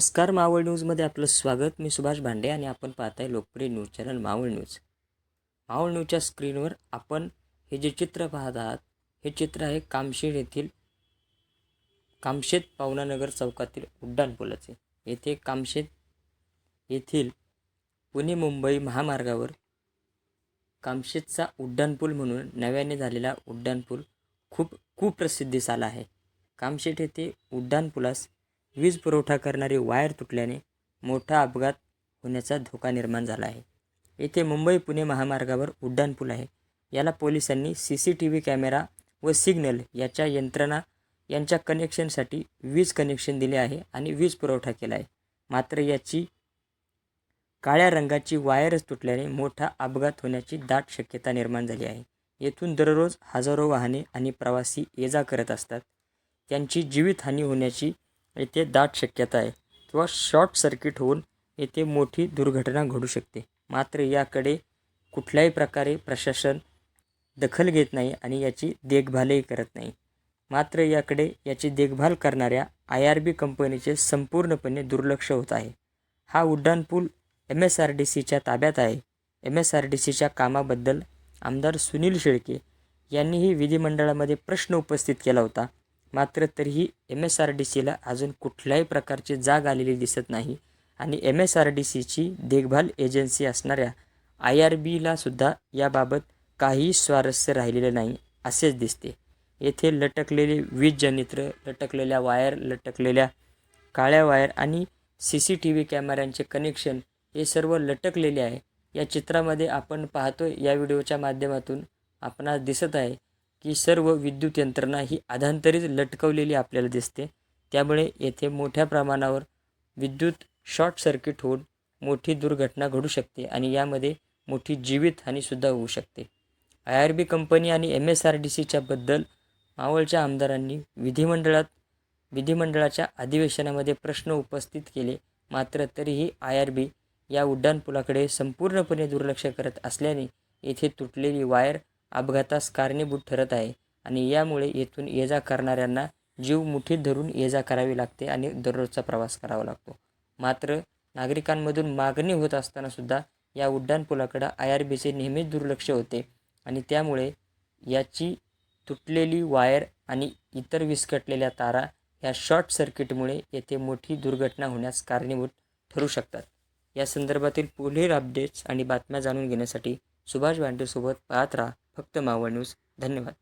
नमस्कार मावळ न्यूजमध्ये आपलं स्वागत. मी सुभाष भांडे आणि आपण पाहताय लोकप्रिय news channel Maval news. Maval न्यूजच्या स्क्रीनवर आपण हे जे चित्र पाहत आहात हे चित्र आहे कामशेड येथील कामशेत पावनानगर चौकातील उड्डाणपुलाचे येथे कामशेत येथील पुणे मुंबई महामार्गावर कामशेतचा उड्डाणपूल म्हणून नव्याने झालेला उड्डाणपूल खूप कुप्रसिद्धीस आला आहे. कामशेत येथे उड्डाणपुलास वीज पुरवठा करणारी वायर तुटल्याने मोठा अपघात होण्याचा धोका निर्माण झाला आहे. येथे मुंबई पुणे महामार्गावर उड्डाणपूल आहे. याला पोलिसांनी C C T V camera व सिग्नल याच्या यंत्रणा यांच्या कनेक्शनसाठी वीज कनेक्शन दिले आहे आणि वीज पुरवठा केला आहे. मात्र याची काळ्या रंगाची वायरच तुटल्याने मोठा अपघात होण्याची दाट शक्यता निर्माण झाली आहे. येथून दररोज हजारो वाहने आणि प्रवासी ये जा करत असतात. त्यांची जीवितहानी होण्याची येथे दाट शक्यता आहे किंवा शॉर्ट सर्किट होऊन येथे मोठी दुर्घटना घडू शकते. मात्र याकडे कुठल्याही प्रकारे प्रशासन दखल घेत नाही आणि याची देखभालही करत नाही. मात्र याकडे याची देखभाल करणाऱ्या आय आर बी कंपनीचे संपूर्णपणे दुर्लक्ष होत आहे. हा उड्डाणपूल एम एस आर डी सीच्या ताब्यात आहे. एम एस आर डी सीच्या कामाबद्दल आमदार सुनील शेळके यांनीही विधिमंडळामध्ये प्रश्न उपस्थित केला होता. मात्र तरीही एम एस आर डी सीला अजून कुठल्याही प्रकारची जाग आलेली दिसत नाही. आणि एम एस आर डी सीची देखभाल एजन्सी असणाऱ्या आय आर बीलासुद्धा याबाबत काहीही स्वारस्य राहिलेलं नाही असेच दिसते. येथे लटकलेले वीज जनित्र लटकलेल्या वायर लटकलेल्या काळ्या वायर आणि सी सी टी व्ही कॅमेऱ्यांचे कनेक्शन हे सर्व लटकलेले आहे. या चित्रामध्ये आपण पाहतो या व्हिडिओच्या माध्यमातून आपणास दिसत आहे की सर्व विद्युत यंत्रणा ही अधांतरीत लटकवलेली आपल्याला दिसते. त्यामुळे येथे मोठ्या प्रमाणावर विद्युत शॉर्ट सर्किट होऊन मोठी दुर्घटना घडू शकते आणि यामध्ये मोठी जीवितहानीसुद्धा होऊ शकते. आय आर बी कंपनी आणि एम एस आर डी सीच्या बद्दल मावळच्या आमदारांनी विधिमंडळात विधिमंडळाच्या अधिवेशनामध्ये प्रश्न उपस्थित केले. मात्र तरीही आय आर बी या उड्डाणपुलाकडे संपूर्णपणे दुर्लक्ष करत असल्याने येथे तुटलेली वायर अपघातास कारणीभूत ठरत आहे आणि यामुळे येथून ये जा करणाऱ्यांना जीव मुठीत धरून ये जा करावी लागते आणि दररोजचा प्रवास करावा लागतो. मात्र नागरिकांमधून मागणी होत असतानासुद्धा या उड्डाणपुलाकडं आय आर बीचे नेहमीच दुर्लक्ष होते आणि त्यामुळे याची तुटलेली वायर आणि इतर विस्कटलेल्या तारा ह्या शॉर्ट सर्किटमुळे येथे मोठी दुर्घटना होण्यास कारणीभूत ठरू शकतात. या संदर्भातील पुढील अपडेट्स आणि बातम्या जाणून घेण्यासाठी सुभाष भांडेसोबत पाहत राहा. फक्त मावळ न्यूज. धन्यवाद.